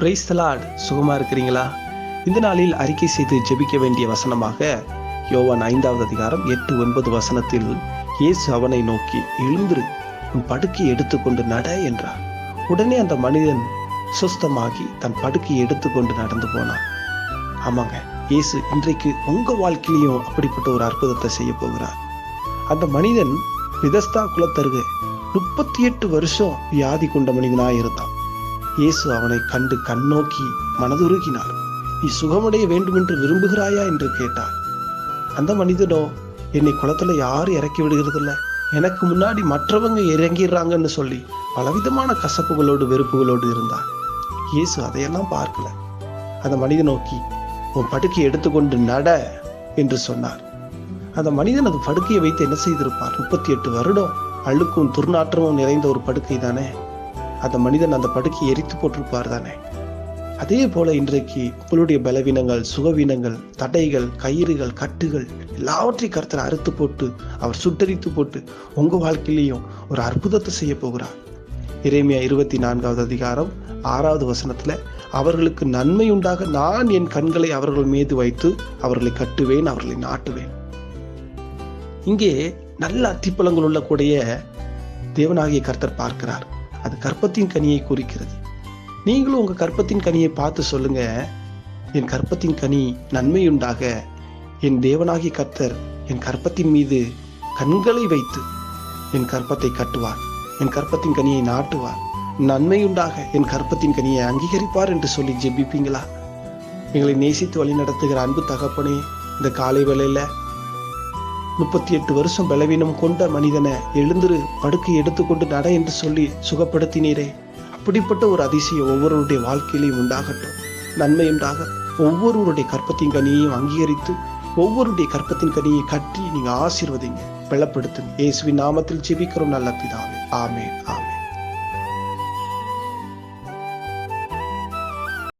Price தலாட் சுகமா இருக்கிறீங்களா? இந்த நாளில் அறிக்கை செய்து ஜெபிக்க வேண்டிய வசனமாக யோவான் ஐந்தாவது அதிகாரம் எட்டு ஒன்பது வசனத்தில் இயேசு அவனை நோக்கி எழுந்திரு உன் படுக்கையை எடுத்துக்கொண்டு நட என்றார். உடனே அந்த மனிதன் சுஸ்தமாகி தன் படுக்கையை எடுத்துக்கொண்டு நடந்து போனான். ஆமாங்க இயேசு இன்றைக்கு உங்க வாழ்க்கையிலையும் அப்படிப்பட்ட ஒரு அற்புதத்தை செய்ய போகிறார். அந்த மனிதன் விதஸ்தா குலத்தருகு முப்பத்தி எட்டு வருஷம் வியாதி கொண்ட மனிதனாக இருந்தான் இயேசு அவனை கண்டு கண்ணோக்கி மனதுருகினார். நீ சுகமடைய வேண்டுமென்று விரும்புகிறாயா? என்று கேட்டார். அந்த மனிதனோ என்னை குளத்துல யாரும் இறக்கி விடுகிறதில்ல. எனக்கு முன்னாடி மற்றவங்க இறங்கிடுறாங்கன்னு சொல்லி பலவிதமான கசப்புகளோடு வெறுப்புகளோடு இருந்தார். இயேசு அதையெல்லாம் பார்க்கல. அந்த மனிதன் நோக்கி உன் படுக்கையை எடுத்துக்கொண்டு நட என்று சொன்னார். அந்த மனிதன் அது படுக்கையை வைத்து என்ன செய்திருப்பார்? முப்பத்தி எட்டு வருடம் அழுக்கும் துர்நாற்றமும் நிறைந்த ஒரு படுக்கை தானே? அந்த மனிதன் அந்த படுக்கை எரித்து போட்டிருப்பார் தானே? அதே போல இன்றைக்கு உங்களுடைய பலவீனங்கள் சுகவீனங்கள் தடைகள் கயிறுகள் கட்டுகள் எல்லாவற்றையும் கருத்தில் அறுத்து போட்டு அவர் சுட்டரித்து போட்டு உங்க வாழ்க்கையிலையும் ஒரு அற்புதத்தை செய்ய போகிறார். இறைமையா இருபத்தி நான்காவது அதிகாரம் ஆறாவது வசனத்துல அவர்களுக்கு நன்மை உண்டாக நான் என் கண்களை அவர்கள் மீது வைத்து அவர்களை கட்டுவேன் அவர்களை நாட்டுவேன். இங்கே நல்ல அத்திப்பழங்கள் உள்ள கூடிய தேவனாகிய கர்த்தர் பார்க்கிறார். அது கற்பத்தின் கனியை குறிக்கிறது. நீங்களும் உங்க கற்பத்தின் கனியை பார்த்து சொல்லுங்க. என் கற்பத்தின் கனி நன்மையுண்டாக. என் தேவனாகி கர்த்தர் என் கற்பத்தின் மீது கண்களை வைத்து என் கற்பத்தை கட்டுவார். என் கற்பத்தின் கனியை நாட்டுவார். நன்மையுண்டாக என் கற்பத்தின் கனியை அங்கீகரிப்பார் என்று சொல்லி ஜெபிப்பீங்களா? எங்களை நேசித்து வழி நடத்துகிற அன்பு தகப்பனே இந்த காலை வேளையில முப்பத்தி எட்டு வருஷம் பலவீனம் கொண்ட மனிதனை எழுந்திரு படுக்கை எடுத்துக்கொண்டு நட என்று சொல்லி சுகப்படுத்தினீரே. அப்படிப்பட்ட ஒரு அதிசயம் ஒவ்வொருவருடைய வாழ்க்கையிலையும் உண்டாகட்டும். நன்மை உண்டாக. ஒவ்வொருவருடைய கற்பத்தின் கனியையும் அங்கீகரித்து ஒவ்வொருடைய கற்பத்தின் கனியை கட்டி நீங்கள் ஆசீர்வதிங்க. பலப்படுத்துங்க. இயேசுவின் நாமத்தில் ஜெபிக்கிறோம் நல்ல பிதாவே. ஆமே ஆமே